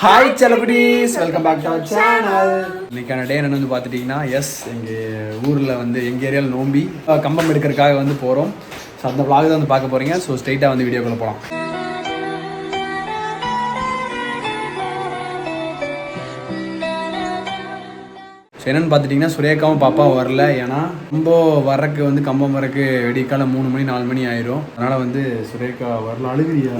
Hi celebrities welcome back to our channel இன்னைக்கான day என்ன வந்து பார்த்துட்டிங்கன்னா எஸ் எங்கள் ஊரில் வந்து எங்கள் ஏரியாவில் நோம்பி கம்பம் எடுக்கிறதுக்காக வந்து போகிறோம் ஸோ அந்த vlog தான் வந்து பார்க்க போகிறீங்க ஸோ ஸ்ட்ரைட்டாக வந்து வீடியோக்குள்ளே போகலாம் ஸோ என்னென்னு பார்த்துட்டிங்கன்னா சுரேகாவும் பாப்பாவும் வரல. ஏன்னா ரொம்ப வரக்கு வந்து கம்பம் வரக்கு வெடிக்கால மூணு மணி நாலு மணி ஆயிரும். அதனால் வந்து சுரேகா வரல அழுகிறியா?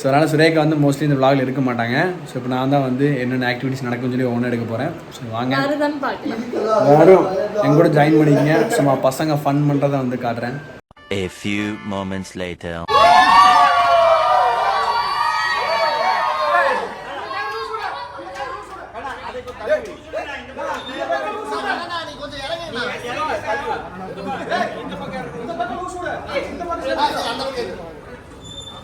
ஸோ அதனால் சுரேகா வந்து மோஸ்ட்லி இந்த vlogல இருக்க மாட்டாங்க. ஸோ இப்போ நான் தான் வந்து என்னென்ன ஆக்டிவிட்டிஸ் நடக்கும்னு சொல்லி ஒன்று எடுக்க போகிறேன் ஸோ வாங்க. எல்லாரும் எங்க கூட ஜாயின் பண்ணிக்கங்க. சும்மா பசங்க ஃபன் பண்ணுறதை வந்து காட்டுறேன். A few moments later.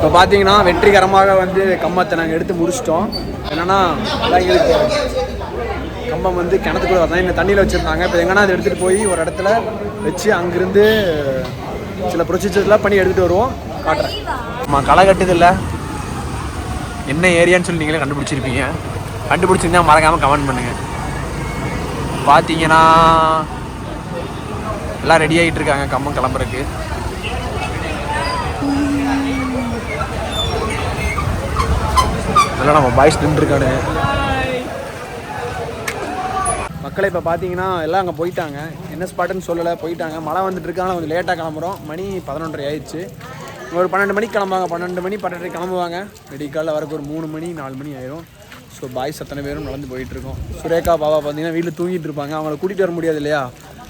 இப்போ பார்த்தீங்கன்னா வெற்றிகரமாக வந்து கம்பத்தை நாங்கள் எடுத்து முடிச்சிட்டோம். என்னென்னா எங்களுக்கு கம்பம் வந்து கிணத்துக்குள்ள வரதான் இந்த தண்ணியில் வச்சுருந்தாங்க. இப்போ எங்கன்னா அதை எடுத்துகிட்டு போய் ஒரு இடத்துல வச்சு அங்கேருந்து சில ப்ரொசீஜர்லாம் பண்ணி எடுத்துகிட்டு வருவோம். காட்டுறேன். ஆமாம் களை கட்டுது இல்லை என்ன ஏரியான்னு சொல்லி நீங்களே கண்டுபிடிச்சிருப்பீங்க. கண்டுபிடிச்சிருந்தா மறக்காமல் கமெண்ட் பண்ணுங்கள் பார்த்தீங்கன்னா எல்லாம் ரெடி ஆகிட்டு இருக்காங்க கம்பம் கிளம்புறதுக்கு. இதெல்லாம் நம்ம பாய்ஸ் நின்றுருக்கானு மக்களை இப்போ பார்த்தீங்கன்னா எல்லாம் அங்கே போயிட்டாங்க. என்ன ஸ்பாட்டுன்னு சொல்லலை போயிட்டாங்க. மழை வந்துட்டு இருக்காங்க கொஞ்சம் லேட்டாக கிளம்புறோம். மணி பதினொன்றரை ஆயிடுச்சு. ஒரு பன்னெண்டு மணிக்கு கிளம்புவாங்க. பன்னெண்டு மணி பன்னெண்டு கிளம்புவாங்க. வெடிக்காலில் வரக்கு ஒரு மூணு மணி நாலு மணி ஆயிரும். ஸோ பாய்ஸ் அத்தனை பேரும் நடந்து போயிட்டுருக்கோம். சுரேகா பாபா பார்த்தீங்கன்னா வீட்டில் தூங்கிட்டு இருப்பாங்க. அவங்கள கூட்டிகிட்டு வர முடியாது இல்லையா?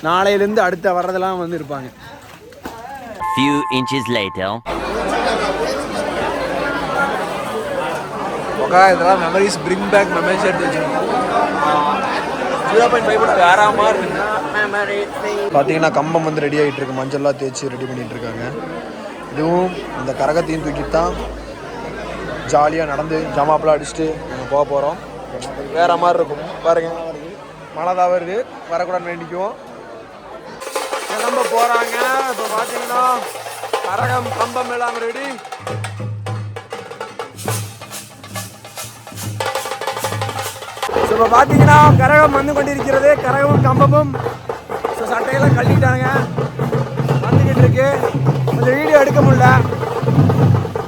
நாளையிலேருந்து அடுத்த வர்றதெல்லாம் வந்து இருப்பாங்க. Few inches later. ஓகே இதெல்லாம் மெமரிஸ் பிரிங் பேக் மெமரிஸ் எடுத்து வச்சுக்கோங்க ஜீரோ பாயிண்ட் ஃபைவ் கூட வேற மாதிரி பார்த்தீங்கன்னா கம்பம் வந்து ரெடி ஆகிட்டு இருக்கு. மஞ்சள்லாம் தேய்ச்சி ரெடி பண்ணிட்டு இருக்காங்க. இதுவும் இந்த கரகத்தையும் தூக்கிட்டு தான் ஜாலியாக நடந்து ஜமாப்பெலாம் அடிச்சுட்டு நாங்கள் போக போகிறோம் வேற மாதிரி இருக்கும். பாருங்க மழை தான் வருது. வரக்கூடாது வேண்டிக்குவோம். கிளம்ப போகிறாங்க இப்போ பார்த்தீங்கன்னா கரகம் கம்பம் எல்லாம் ரெடி இப்போ பார்த்தீங்கன்னா கரகம் வந்து கொண்டிருக்கிறது. கரகமும் கம்பமும் ஸோ சட்டையெல்லாம் கழட்டிட்டாங்க வந்துக்கிட்டு இருக்கு. கொஞ்சம் வீடியோ எடுக்க முடியல.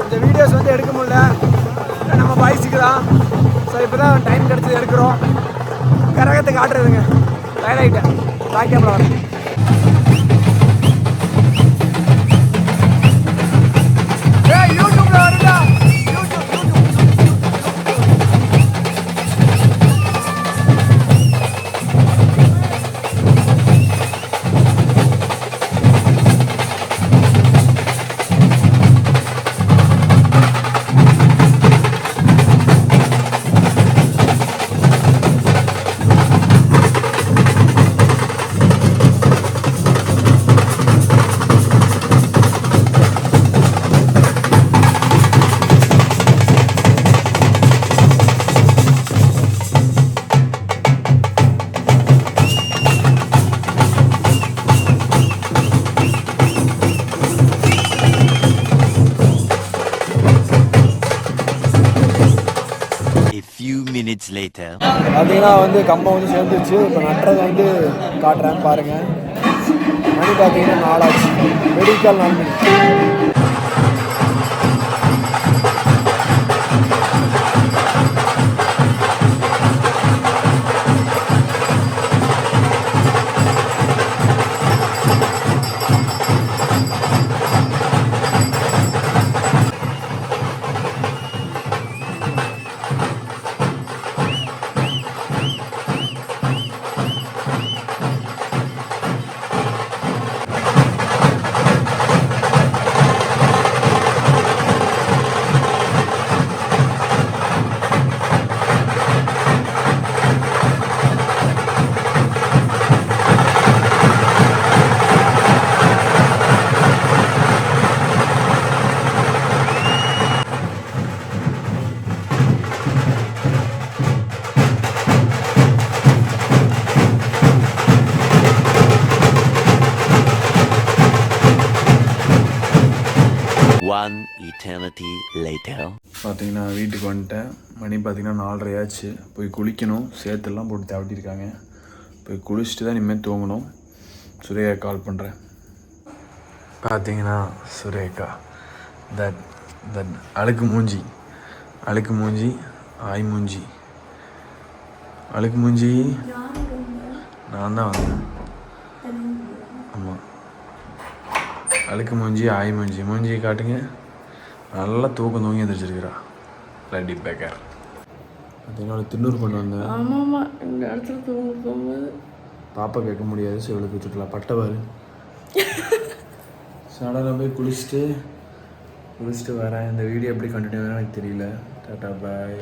இந்த வீடியோஸ் வந்து எடுக்க முடியல. நம்ம பாய்ஸுக்கு தான். ஸோ இப்போ தான் டைம் கிடச்சது எடுக்கிறோம். கரகத்தை காட்டுறதுங்க. டயர்ட் ஆகிட்டேன் பேக் கேமில் வரேன் later. பார்த்தீங்கன்னா வந்து கம்பம் வந்து சேர்ந்துச்சு இப்போ நட்டுறதை வந்து காட்டுறேன் பாருங்கள் மணி பார்த்தீங்கன்னா நாலாச்சு. வெடிக்கால் நாலு மணி. Eternity later. பார்த்தீங்கன்னா வீட்டுக்கு வந்துட்டேன். மணி பார்த்தீங்கன்னா நாலரை ஆச்சு. போய் குளிக்கணும். சேத்தெல்லாம் போட்டு தவட்டிருக்காங்க. போய் குளிச்சுட்டு தான் இனிமேல் தூங்கணும். சுரேகா கால் பண்ணுறேன் பார்த்தீங்கன்னா சுரேகா தட் தட் அழுக்கு மூஞ்சி. அழுக்கு மூஞ்சி ஆய் மூஞ்சி. அழுக்கு மூஞ்சி. நான் தான் வந்தேன் ஆமாம் அழுக்கு மூஞ்சி ஆய் மூஞ்சி மூஞ்சியை காட்டுங்க. நல்லா தூக்கம் தூங்கி எந்திரிச்சிருக்கிறா. லட்டி பேக்கர் பார்த்தீங்கன்னா தின்னூர் கொண்டு வந்தேன் ஆமா ஆமா இந்த இடத்துல தூங்க போகும்போது. பாப்பா கேட்க முடியாது ஸோ இவளுக்கு வச்சுக்கலாம் பட்டை பாரு. சடனாக போய் குளிச்சுட்டு குளிச்சுட்டு வரேன். இந்த வீடியோ எப்படி கண்டினியூ எனக்கு தெரியல. டாட்டா பாய்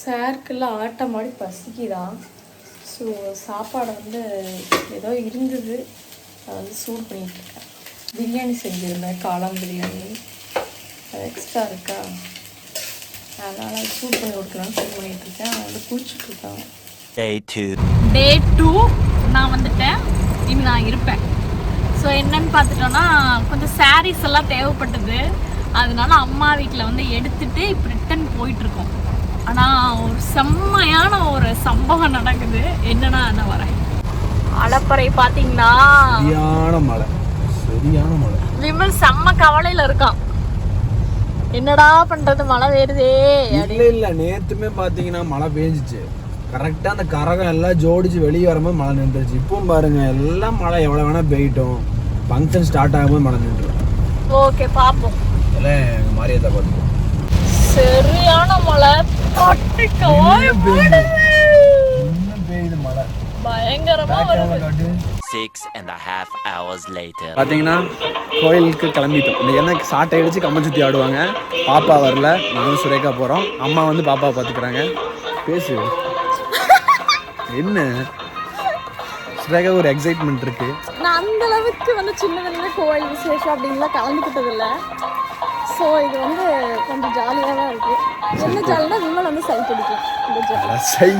சாருக்குள்ள ஆட்ட மாதிரி பசிக்குதா. ஸோ சாப்பாடு வந்து ஏதோ இருந்தது. அதை வந்து சூடு பண்ணிட்டு இருக்கேன் பிரியாணி செஞ்சுருந்தேன் காளான் பிரியாணி. அது எக்ஸ்ட்ரா இருக்கா? அதனால் அது சூடு பண்ணி கொடுக்கலாம்னு சூடு பண்ணிட்டு இருக்கேன் அவன் வந்து 2. டே டூ நான் வந்துட்டேன். இனி நான் இருப்பேன். ஸோ என்னன்னு பார்த்துட்டோன்னா கொஞ்சம் sarees எல்லாம் தேவைப்பட்டது. அதனால அம்மா வீட்டில் வந்து எடுத்துட்டு இப்போ ரிட்டன் போயிட்டுருக்கோம். ஆனால் ஒரு செம்மையான ஒரு சம்பவம் நடக்குது. என்னன்னா நான் வரேன். அலப்பறை பார்த்தீங்கன்னா சரியான மழை. சரியான மழை. விமல் செம்ம கவலையில் இருக்கான். என்னடா பண்ணுறது மழை வருதே இல்லை இல்லை. நேற்றுமே பார்த்தீங்கன்னா மழை பெஞ்சிச்சு. கரெக்டாக அந்த கரகம் எல்லாம் ஜோடிச்சு வெளியே வரும்போது மழை நின்றுச்சு. இப்பவும் பாருங்க எல்லாம் மழை எவ்வளோ வேணால் பெய்யட்டும். ஃபங்க்ஷன் ஸ்டார்ட் ஆகும்போது மழை நின்றுடும். ஓகே பார்ப்போம் இதெல்லாம் எங்கள் மாரியத்தை பார்த்துப்போம் சரியான மழை. பயங்கரமா வருது. and a half hours later. பார்த்தீங்கன்னா கோயிலுக்கு கிளம்பிட்டோம். இந்த என்ன சாட்டை அடிச்சு கம்ம சுற்றி ஆடுவாங்க. பாப்பா வரல. நானும் சுரேகா போகிறோம் அம்மா வந்து பாப்பாவை பார்த்துக்கிறாங்க பேசு. என்ன? சுரேகா ஒரு எக்ஸைட்மெண்ட் இருக்கு. நான் அந்த அளவுக்கு வந்து சின்னதுல கோயில் விசேஷம் அப்படின்லாம் கலந்துக்கிட்டது இல்லை. ஸோ இது வந்து கொஞ்சம் ஜாலியாக தான் இருக்கு. என்ன ஜாலினா விமல் வந்து இந்த ஜாலி சை